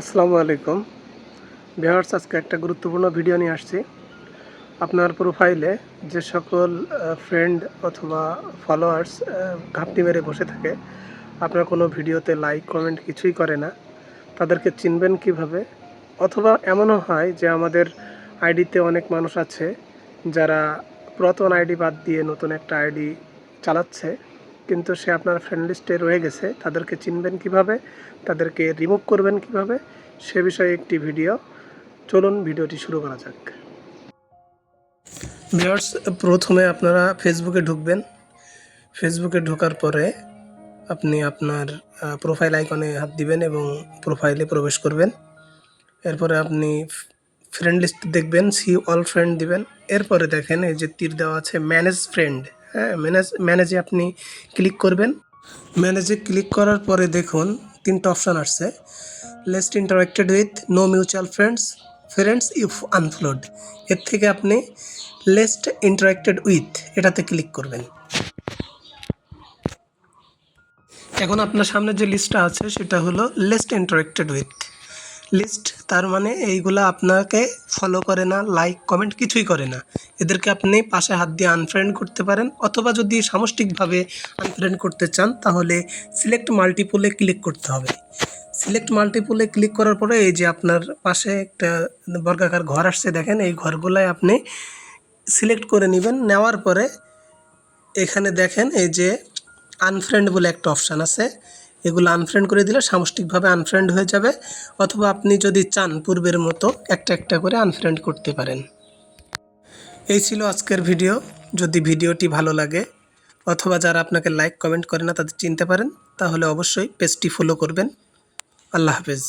আসসালামু আলাইকুম। ভিউয়ার্স, আজকে একটা গুরুত্বপূর্ণ ভিডিও নিয়ে আসছি। আপনার প্রোফাইলে যে সকল ফ্রেন্ড অথবা ফলোয়ার্স ঘাপটি মেরে বসে থাকে, আপনার কোনো ভিডিওতে লাইক কমেন্ট কিছুই করে না। তাদেরকে চিনবেন কীভাবে? অথবা এমনও হয় যে আমাদের আইডিতে অনেক মানুষ আছে, যারা পুরাতন আইডি বাদ দিয়ে নতুন একটা আইডি চালাচ্ছে। কিন্তু সে আপনার ফ্রেন্ড লিস্টে রয়ে গেছে। তাদেরকে চিনবেন কীভাবে? তাদেরকে রিমুভ করবেন কীভাবে? সে বিষয়ে একটি ভিডিও চলুন ভিডিওটি শুরু করা যাক। ভিউয়ার্স প্রথমে আপনারা ফেসবুকে ঢুকবেন। ফেসবুকে ঢোকার পরে আপনি আপনার প্রোফাইল আইকনে হাত দিবেন এবং প্রোফাইলে প্রবেশ করবেন। এরপরে আপনি ফ্রেন্ড লিস্ট দেখবেন সি অল ফ্রেন্ড দিবেন। এরপরে দেখেন এই যে তীর দেওয়া আছে ম্যানেজ ফ্রেন্ড হ্যাঁ ম্যানেজ ম্যানেজে আপনি ক্লিক করবেন। ম্যানেজে ক্লিক করার পরে দেখুন তিনটা অপশান আসছে। Least interacted with no mutual friends friends if unfollowed এর থেকে আপনি লেস্ট ইন্টারাক্টেড উইথ এটাতে ক্লিক করবেন। এখন আপনার সামনে যে লিস্টটা আছে, সেটা হলো লেস্ট ইন্টারাক্টেড উইথ লিস্ট তার মানে এইগুলা আপনাকে ফলো করে না লাইক কমেন্ট কিছুই করে না। এদেরকে আপনি পাশে হাত দিয়ে আনফ্রেন্ড করতে পারেন, অথবা যদি সামষ্টিকভাবে আনফ্রেন্ড করতে চান, তাহলে সিলেক্ট মাল্টিপুলে ক্লিক করতে হবে। সিলেক্ট মাল্টিপুলে ক্লিক করার পরে এই যে আপনার পাশে একটা বর্গাকার ঘর আসছে, দেখেন, এই ঘরগুলাই আপনি সিলেক্ট করে নেবেন, নেওয়ার পরে এখানে দেখেন এই যে আনফ্রেন্ড বলে একটা অপশান আছে। এগুলো আনফ্রেন্ড করে দিলে সামষ্টিকভাবে আনফ্রেন্ড হয়ে যাবে। অথবা আপনি যদি চান পূর্বের মতো একটা একটা করে আনফ্রেন্ড করতে পারেন। এই ছিল আজকের ভিডিও যদি ভিডিওটি ভালো লাগে, অথবা যারা আপনাকে লাইক কমেন্ট করে না, তাদের চিনতে পারেন, তাহলে অবশ্যই পেজটি ফলো করবেন। আল্লাহ হাফেজ।